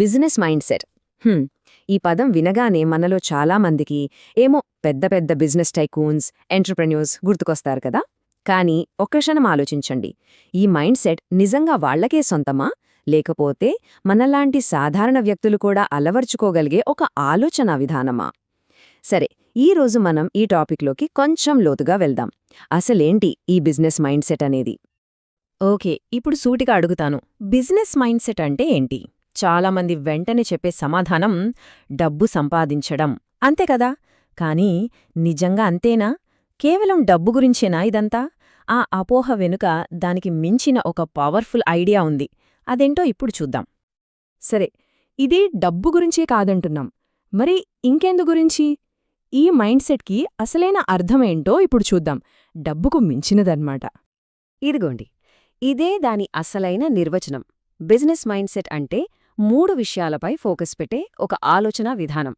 Business mind set హ్మ్, ఈ పదం వినగానే మనలో చాలా మందికి ఏమో పెద్ద పెద్ద బిజినెస్ టైకూన్స్ ఎంటర్ప్రెన్యూర్స్ గుర్తుకొస్తారు కదా? కానీ ఒక్క క్షణం ఆలోచించండి. ఈ మైండ్ సెట్ నిజంగా వాళ్ళకే సొంతమా? లేకపోతే మనలాంటి సాధారణ వ్యక్తులు కూడా అలవర్చుకోగలిగే ఒక ఆలోచన విధానమా? సరే ఈ రోజు మనం ఈ టాపిక్లోకి కొంచెం లోతుగా వెళ్దాం. అసలేంటి ఈ బిజినెస్ మైండ్ సెట్ అనేది? ఓకే ఇప్పుడు సూటిగా అడుగుతాను. బిజినెస్ మైండ్ సెట్ అంటే ఏంటి? చాలామంది వెంటనే చెప్పే సమాధానం డబ్బు సంపాదించడం. అంతే కదా? కానీ నిజంగా అంతేనా? కేవలం డబ్బు గురించేనా ఇదంతా? ఆ అపోహ వెనుక దానికి మించిన ఒక పవర్ఫుల్ ఐడియా ఉంది. అదేంటో ఇప్పుడు చూద్దాం. సరే ఇది డబ్బు గురించే కాదంటున్నాం. మరి ఇంకెందు గురించి? ఈ మైండ్సెట్కి అసలైన అర్థమేంటో ఇప్పుడు చూద్దాం. డబ్బుకు మించినదన్నమాట. ఇదిగోండి. ఇదే దాని అసలైన నిర్వచనం. బిజినెస్ మైండ్సెట్ అంటే మూడు విషయాలపై ఫోకస్ పెట్టే ఒక ఆలోచనా విధానం.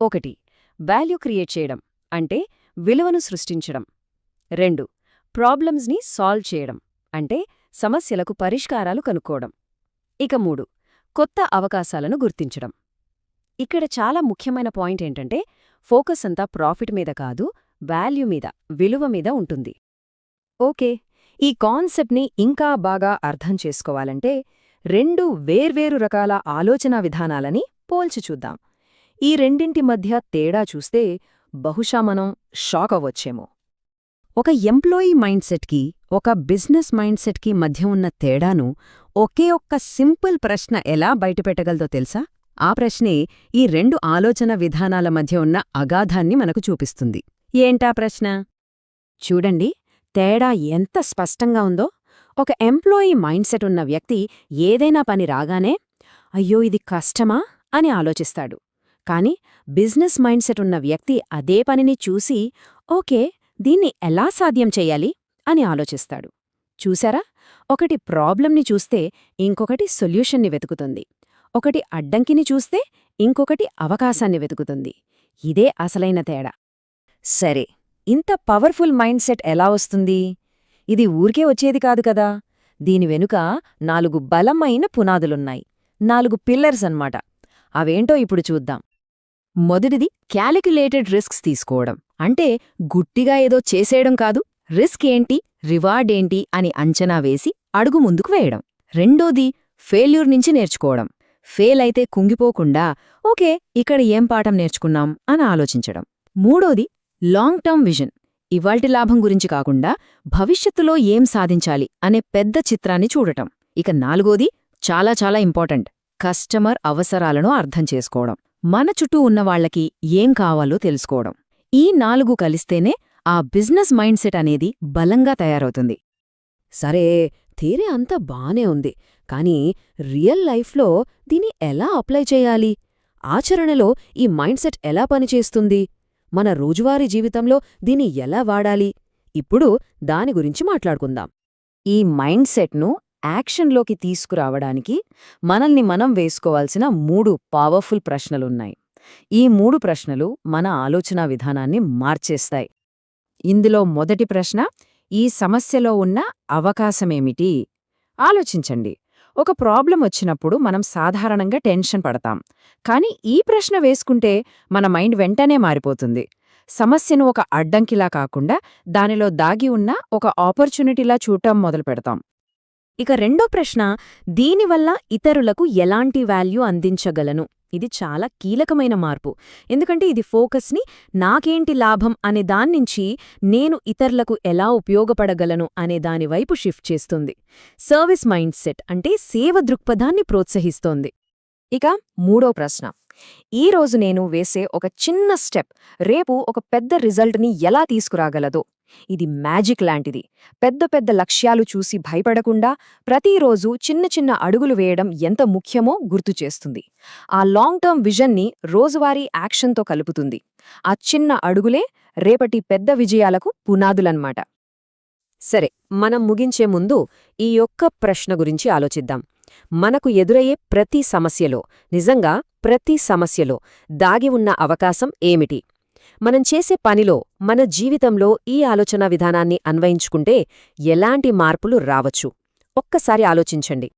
ఒకటి వాల్యూ క్రియేట్ చేయడం అంటే విలువను సృష్టించడం. రెండు ప్రాబ్లమ్స్ని సాల్వ్ చేయడం అంటే సమస్యలకు పరిష్కారాలు కనుక్కోవడం. ఇక మూడు కొత్త అవకాశాలను గుర్తించడం. ఇక్కడ చాలా ముఖ్యమైన పాయింట్ ఏంటంటే ఫోకస్ అంతా ప్రాఫిట్ మీద కాదు వాల్యూ మీద విలువ మీద ఉంటుంది. ఓకే ఈ కాన్సెప్ట్ని ఇంకా బాగా అర్థం చేసుకోవాలంటే రెండు వేర్వేరు రకాల ఆలోచనా విధానాలని పోల్చి చూద్దాం. ఈ రెండింటి మధ్య తేడా చూస్తే బహుశా మనం షాక్ అవ్వచ్చేమో. ఒక ఎంప్లాయీ మైండ్సెట్కి ఒక బిజినెస్ మైండ్సెట్కి మధ్య ఉన్న తేడాను ఒకే ఒక్క సింపుల్ ప్రశ్న ఎలా బయటపెట్టగలదో తెలుసా? ఆ ప్రశ్నే ఈ రెండు ఆలోచన విధానాల మధ్య ఉన్న అగాధాన్ని మనకు చూపిస్తుంది. ఏంటా ప్రశ్న? చూడండి తేడా ఎంత స్పష్టంగా ఉందో ఒక ఎంప్లాయీ మైండ్ సెట్ ఉన్న వ్యక్తి ఏదైనా పని రాగానే అయ్యో ఇది కష్టమా? అని ఆలోచిస్తాడు. కాని బిజినెస్ మైండ్ సెట్ ఉన్న వ్యక్తి అదే పనిని చూసి ఓకే దీన్ని ఎలా సాధ్యం చెయ్యాలి అని ఆలోచిస్తాడు. చూసారా? ఒకటి ప్రాబ్లంని చూస్తే ఇంకొకటి సొల్యూషన్ని వెతుకుతుంది. ఒకటి అడ్డంకిని చూస్తే ఇంకొకటి అవకాశాన్ని వెతుకుతుంది. ఇదే అసలైన తేడా. సరే ఇంత పవర్ఫుల్ మైండ్ సెట్ ఎలా వస్తుంది? ఇది ఊరికే వచ్చేది కాదు కదా. దీని వెనుక నాలుగు బలమైన పునాదులున్నాయి. నాలుగు పిల్లర్స్ అన్నమాట. అవేంటో ఇప్పుడు చూద్దాం. మొదటిది క్యాలిక్యులేటెడ్ రిస్క్స్ తీసుకోవడం. అంటే గుట్టిగా ఏదో చేసేయడం కాదు. రిస్క్ ఏంటి? రివార్డ్ ఏంటి? అని అంచనా వేసి అడుగు ముందుకు వేయడం. రెండోది ఫెయిల్యూర్ నుంచి నేర్చుకోవడం. ఫెయిల్ అయితే కుంగిపోకుండా ఓకే ఇక్కడ ఏం పాఠం నేర్చుకున్నాం అని ఆలోచించడం. మూడోది లాంగ్ టర్మ్ విజన్. ఇవాల్టి లాభం గురించి కాకుండా భవిష్యత్తులో ఏం సాధించాలి అనే పెద్ద చిత్రాన్ని చూడటం. ఇక నాలుగోది చాలా చాలా ఇంపార్టెంట్. కస్టమర్ అవసరాలను అర్థం చేసుకోవడం. మన చుట్టూ ఉన్నవాళ్ళకి ఏం కావాలో తెలుసుకోవడం. ఈ నాలుగు కలిస్తేనే ఆ బిజినెస్ మైండ్ సెట్ అనేది బలంగా తయారవుతుంది. సరే థీరీ అంతా బానే ఉంది. కానీ రియల్ లైఫ్లో దీన్ని ఎలా అప్లై చేయాలి? ఆచరణలో ఈ మైండ్ సెట్ ఎలా పనిచేస్తుంది? మన రోజువారీ జీవితంలో దీన్ని ఎలా వాడాలి? ఇప్పుడు దాని గురించి మాట్లాడుకుందాం. ఈ మైండ్ సెట్ను యాక్షన్లోకి తీసుకురావడానికి మనల్ని మనం వేసుకోవాల్సిన మూడు పవర్ఫుల్ ప్రశ్నలున్నాయి. ఈ మూడు ప్రశ్నలు మన ఆలోచనా విధానాన్ని మార్చేస్తాయి. ఇందులో మొదటి ప్రశ్న ఈ సమస్యలో ఉన్న అవకాశమేమిటి? ఆలోచించండి. ఒక ప్రాబ్లం వచ్చినప్పుడు మనం సాధారణంగా టెన్షన్ పడతాం. కానీ ఈ ప్రశ్న వేసుకుంటే మన మైండ్ వెంటనే మారిపోతుంది. సమస్యను ఒక అడ్డంకిలా కాకుండా దానిలో దాగి ఉన్న ఒక ఆపర్చునిటీలా చూడటం మొదలు పెడతాం. ఇక రెండో ప్రశ్న దీనివల్ల ఇతరులకు ఎలాంటి వాల్యూ అందించగలను? ఇది చాలా కీలకమైన మార్పు. ఎందుకంటే ఇది ఫోకస్ని నాకేంటి లాభం అనే దాన్నించి నేను ఇతరులకు ఎలా ఉపయోగపడగలను అనే దానివైపు షిఫ్ట్ చేస్తుంది. సర్వీస్ మైండ్ సెట్ అంటే సేవ దృక్పథాన్ని ప్రోత్సహిస్తోంది. ఇక మూడో ప్రశ్న. ఈ రోజు నేను వేసే ఒక చిన్న స్టెప్ రేపు ఒక పెద్ద రిజల్ట్ని ఎలా తీసుకురాగలదో? ఇది మ్యాజిక్ లాంటిది. పెద్ద పెద్ద లక్ష్యాలు చూసి భయపడకుండా ప్రతిరోజు చిన్న చిన్న అడుగులు వేయడం ఎంత ముఖ్యమో గుర్తు చేస్తుంది. ఆ లాంగ్ టర్మ్ విజన్ని రోజువారీ యాక్షన్తో కలుపుతుంది. ఆ చిన్న అడుగులే రేపటి పెద్ద విజయాలకు పునాదులన్మాట సరే మనం ముగించే ముందు ఈ యొక్క ప్రశ్న గురించి ఆలోచిద్దాం. మనకు ఎదురయ్యే ప్రతి సమస్యలో నిజంగా ప్రతి సమస్యలో దాగి ఉన్న అవకాశం ఏమిటి? మనం చేసే పనిలో మన జీవితంలో ఈ ఆలోచన విధానాన్ని అన్వయించుకుంటే ఎలాంటి మార్పులు రావచ్చు? ఒక్కసారి ఆలోచించండి.